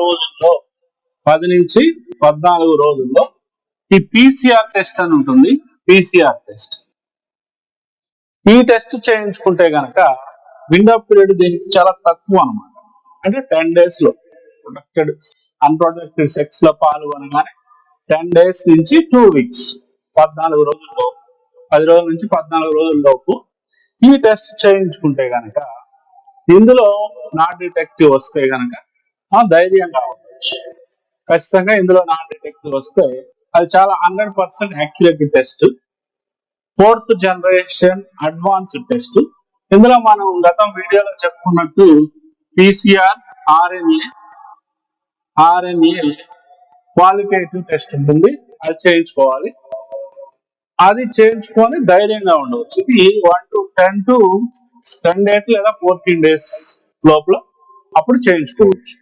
రోజుల్లో పది నుంచి పద్నాలుగు రోజుల్లో ఈ పీసీఆర్ టెస్ట్ అని ఉంటుంది. పీసీఆర్ టెస్ట్ ఈ టెస్ట్ చేయించుకుంటే గనక విండో పీరియడ్ దీనికి చాలా తక్కువ అనమాట అంటే టెన్ డేస్లో ప్రొటెక్టెడ్ అన్ప్రొటెక్టెడ్ సెక్స్లో పాల్గొనగానే టెన్ డేస్ నుంచి టూ వీక్స్ పద్నాలుగు రోజుల్లో పది రోజుల నుంచి పద్నాలుగు రోజుల లోపు ఈ టెస్ట్ చేయించుకుంటే గనక ఇందులో నాట్ డిటెక్టివ్ వస్తే గనక ధైర్యంగా ఉండొచ్చు. ఖచ్చితంగా ఇందులో నాన్ డిటెక్టివ్ వస్తే అది చాలా hundred percent accurate test. Fourth generation advanced test. ఇందులో మనం గతం వీడియోలో చెప్పుకున్నట్టు PCR RNA RNA qualitative test ఉంటుంది. అది చేయించుకోవాలి. అది చేయించుకొని ధైర్యంగా ఉండవచ్చు ఇది one to ten to ten days లేదా ఫోర్టీన్ డేస్ లోపల అప్పుడు చేయించుకోవచ్చు.